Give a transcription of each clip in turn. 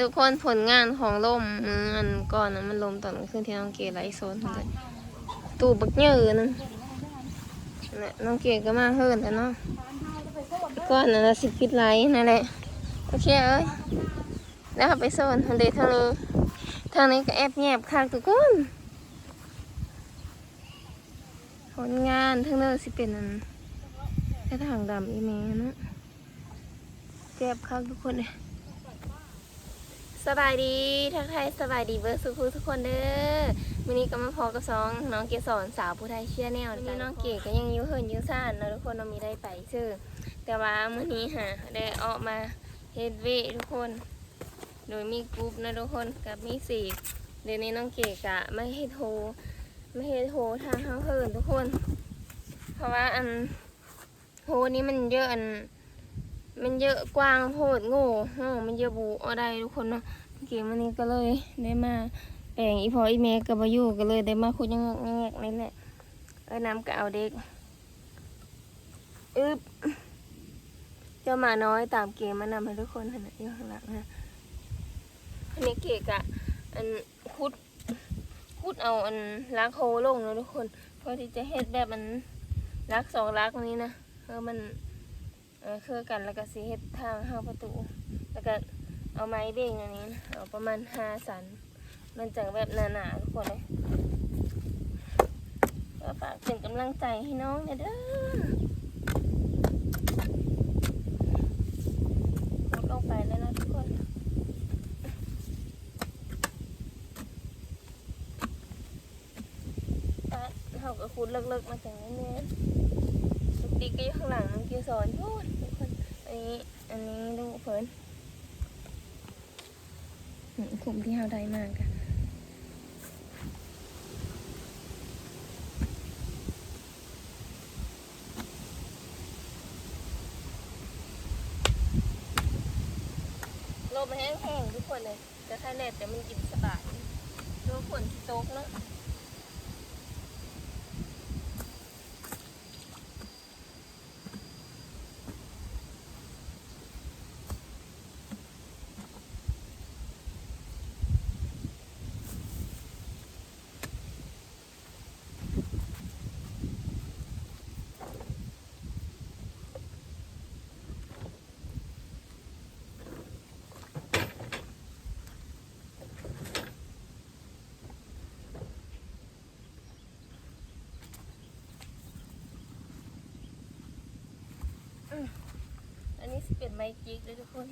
ทุกคนผลงานของลมอันก่อนนะมันลมตอนกลางคืนที่น้องเกดไลฟ์โซนตูบักเยอะนั่นน่น้องเกดก็มาเฮิร์นแต่เนาะก่อนนั่นละสิบพิดไลท์นั่นแหละโอเคเอ้ยแล้วเอาไปโซนทางเดทางนี้ทางนี้ก็แอบแงบคักทุกคนผลงานทางนื้สิเป็นอันแค่ทางดำอีเมเนะแก็บคักทุกคนเลย สบายดีทักทายสบายดีเบอร์สุขทุกคนเด้อวันนี้ก็มาพอกับสองน้องเกสรสาวผู้ไทยเชื่อแนววันนี้น้องเก๋ก็ยังอยุ่เหินอยุ่ซ่านเนาะทุกคนเรามีได้ไปชื่อ แต่ว่ามื้อนี้ฮะได้ออกมาเฮ็ดเวททุกคน โดยมีกรุ๊ปนะทุกคนกับมีสี่เดี๋ยวนี้น้องเก๋กะไม่ให้โทรไม่ให้โทรทางเฮาเหินทุกคน เพราะว่าอันโทรนี้มันเยอะอัน มันเยอะกว้างโพดโง่โง่มันเยอะบูอาได้ทุกคนเนาะเกมวันนี้ก็เลยได้มาแปลงอีพออีเมกับบายูก็เลยได้มาคุยยังแงกๆนี่แหละเอ้ยน้ำก็เอาเด็กอึบเจ้ามาน้อยตามเกมมานำให้ทุกคนเห็นอยู่ข้างหลังนะอันนี้เกกอะอันคุดคุดเอาอันลักโฮลงนะทุกคน เพื่อที่จะเฮ็ดแบบมันลักสองลักนี้นะเออมัน คือกันแล้วก็สีเฮ็ดทางเข้าประตู แล้วก็เอาไม้เบ่งอันนี้เอาประมาณห้าสัน มันจะแบบหนาๆทุกคนเลยก็ฝากเป็นกำลังใจให้น้องเนี่ยเด้อกดลงไปแล้วนะทุกคนตัดเขาก็คูดเลิกๆมาจากนี้เนี่ย ติ๊กก็อยู่ข้างหลังน้องเกียวสอนทุกคนอันนี้อันนี้ลูเพิ่นอืมคุ้มที่เฮาได้มากอะลมแห้งๆทุกคนเลยแต่ถ้าแดดจะมันกินสบายดูฝนที่ตกเนาะ อันนี้สิเป็นไม้จิกเลยทุกคน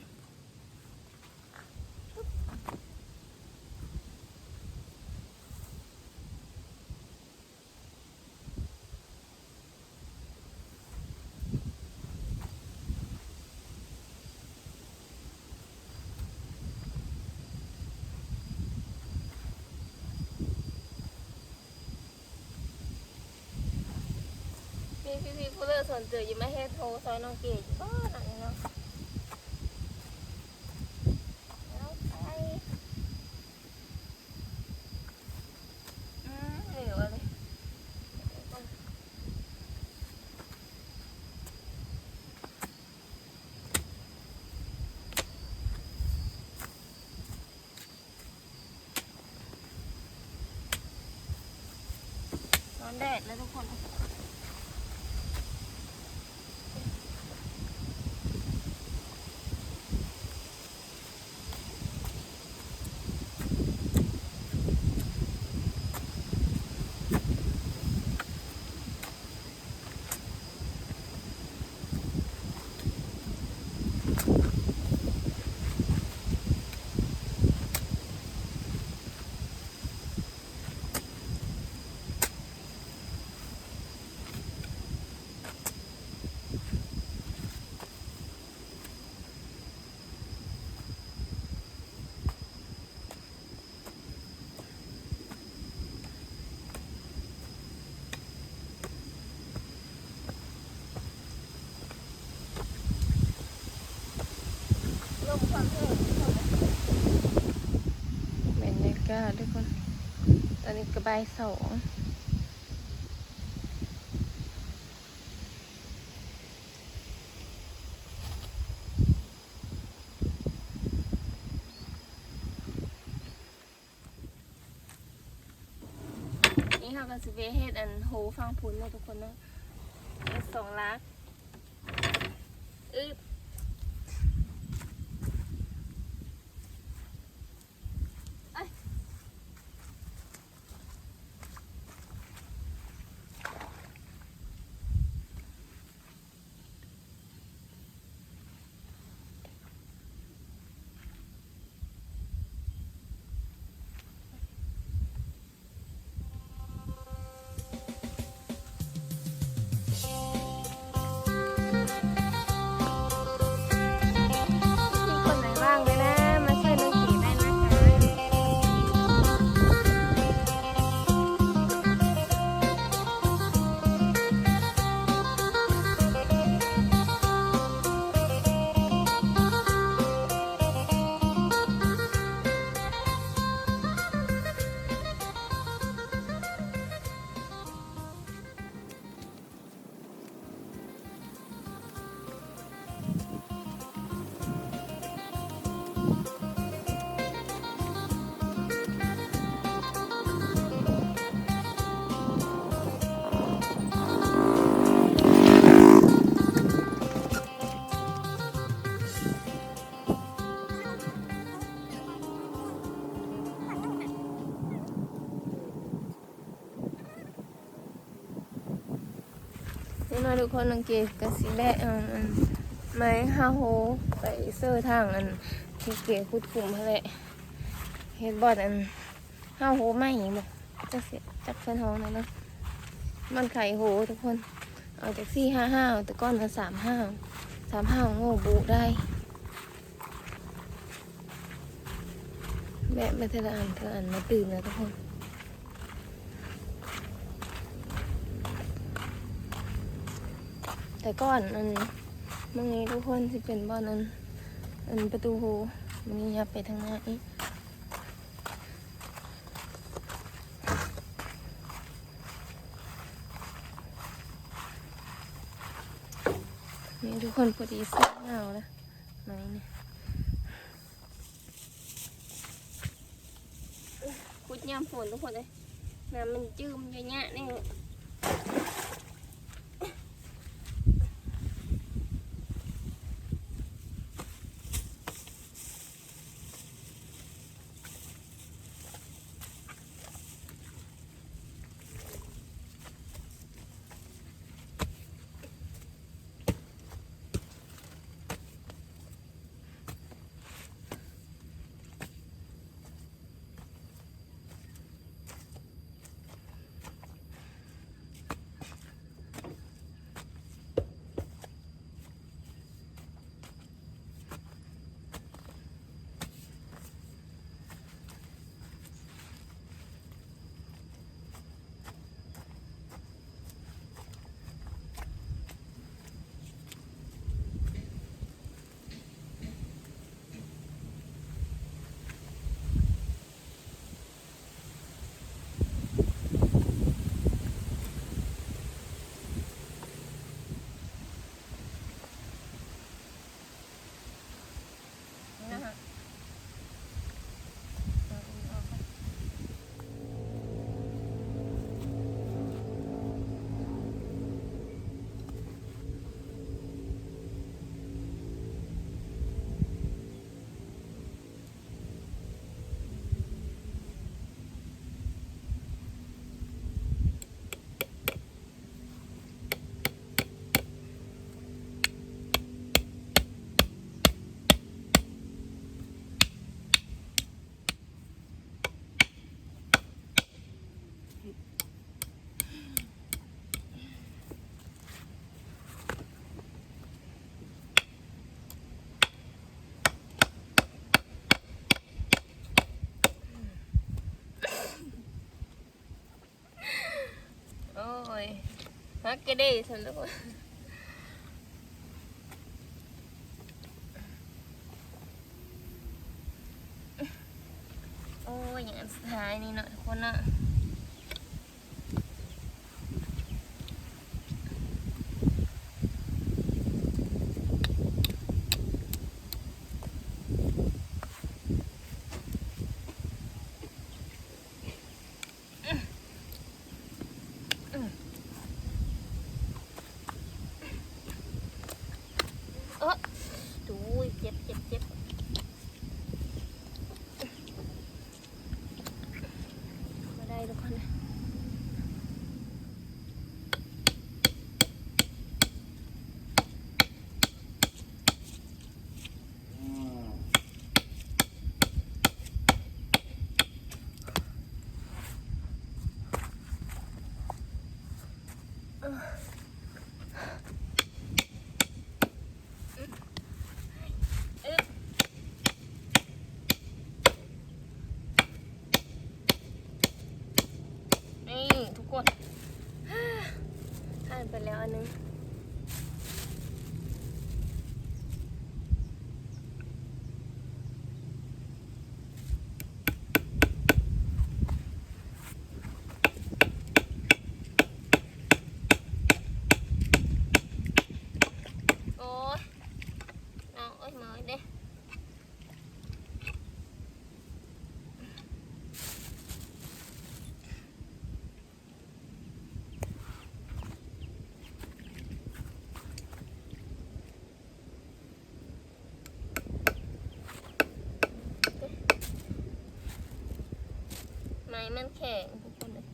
พี่พี่ผู้เลือกสนเจออยู่ไม่ให้โทรซอยน้องเกดบ้าหนังเนาะแล้วไปอืมเหลวอะไรนอน แดดแล้วทุกคน บ่ายสองนี่เราก็จะเวเฮ็ดอันโหฟังพูนเลยทุกคนเนาะสองลักอึ๊บ นี่มาทุกคนน้งเก๋กับสิแบะอันอันไม้ฮาโฮไปเซอร์ทางอันที่เก๋คุดกลุ่มนั่นแหละเฮดบอดอันฮาโฮไม่บอกจะเสียจักเพื่อนห้องนั่นเนาะมันไข่โหทุกคน เอาจากสี่ห้าห้าแต่ก้อนละสามห้าสามห้าโง่บุได้แวะมาเทละอันเทละอันมาตื่นนะทุกคน แต่ก่อนอันมื่อนี้ทุกคนสิเป็นบ้านอันอันประตูหูมันนี้ยับไปทางหน้าอีกนี่ทุกคนพอดีเสื้อเงาแล้วไหนเนี่ยคุดยามฝนทุกคนเลยน้ำมันจืมเยอะแยะนี่ นะคะ ฮักกะเด้สำหรับว่าโอ้ยอย่างอันสุดท้ายนี่เนาะทุกคนเนาะ ทุกคนเลยนี่ ทุกคนผ่านไปแล้วอันนึง โอ้ยน้องเอ้ยมาเด้ไม้มันแข็งทุกคนเลย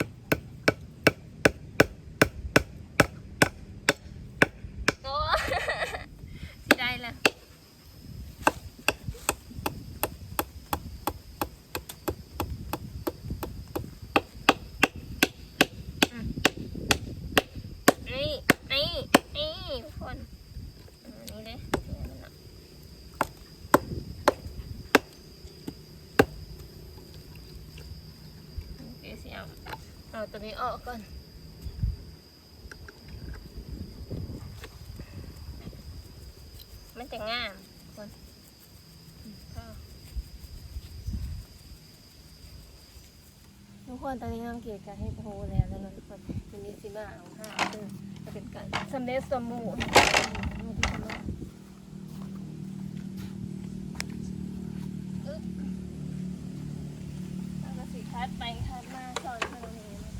โอ้ สิได้ละอืมนี่นี่นี่ทุกคนอันนี้เลยนี่มันน่ะโอเคสิเอาเอา ตัวนี้ออกก่อนมันจะงามทุกคนอืมก็ทุกคนตอนนี้น้องเกียรติการให้โพแล้วแล้วนะทุกคนวันนี้สิมาเอาห้าเด้อจะเป็นการสำเร็จสมบูรณ์อึ๊บแล้วก็สีคัดไปคัดมาสอนเท่านี้นะ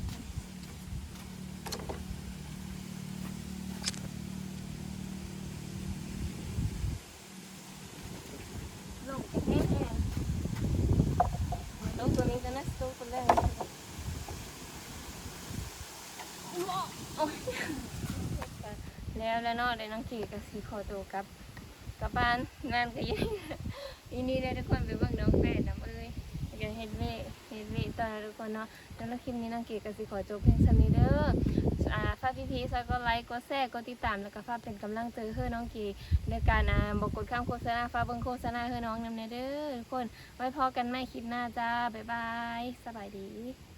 ลงแค่แค่ลงตัวนี้จะน่าสู้ คนแรกแล้วแล้วเนอกได้น้องจีกับสีคอโตวกับกับบ้านงานก็ยังอีนี่ได้ทุกคนไปเบิ่งน้องแฟนนะ เอ้ยเฮ็ดเล่เฮ็ดเล่ตอนทุกคนเนาะแล้วคลิปนี้น้องเกดกับสิขอจบเพียงสนี้เด้ออ่าฝากพี่ๆซอยก็ไลค์กดแชร์กดติดตามแล้วก็ฝากเป็นกำลังใจให้น้องเกดในการอ่าบอกกดข้ามโฆษณาฝากเบิ่งโฆษณาให้น้องนำเด้อทุกคนไว้พอกันใหม่คลิปหน้าจ้าบ๊ายบายสบายดี